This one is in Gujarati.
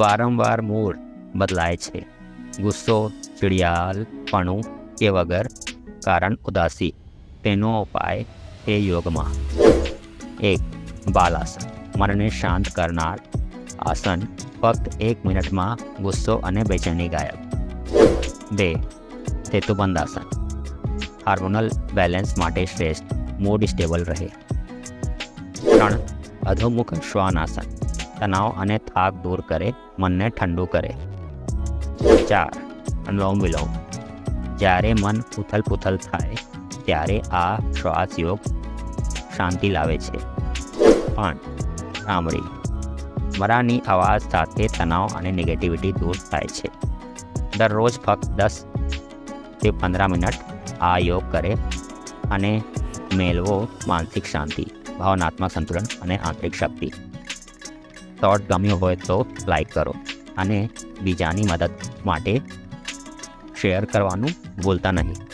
વારંવાર મૂડ બદલાય છે. ગુસ્સો ચિડિયાલપણું કે વગર કારણ ઉદાસી, તેનો ઉપાય એ યોગમાં. એક, બાલાસન. મનને શાંત કરનાર. આસન ફક્ત એક મિનિટમાં ગુસ્સો અને બેચેની ગાયબ. બે સેતુબંધ આસન હાર્મોનલ બેલેન્સ માટે શ્રેષ્ઠ, મૂડ સ્ટેબલ રહે. ત્રણ, અધોમુખ શ્વાનાસન. તણાવ અને થાક દૂર કરે, મનને ઠંડુ કરે. ચાર અનુલોમ વિલોમ જ્યારે મન ઉથલ પુથલ થાય, ત્યારે આ શ્વાસ યોગ શાંતિ લાવે છે. પણ સાંભળી. મરાની અવાજ સાથે તણાવ અને નેગેટિવિટી દૂર થાય છે. દરરોજ ફક્ત દસથી પંદર મિનિટ આ યોગ કરે અને મેળવો માનસિક શાંતિ, ભાવનાત્મક સંતુલન અને આંતરિક શક્તિ. શોર્ટ ગમ્યો હોય તો લાઈક કરો અને બીજાની મદદ માટે શેર કરવાનું ભૂલતા નહીં.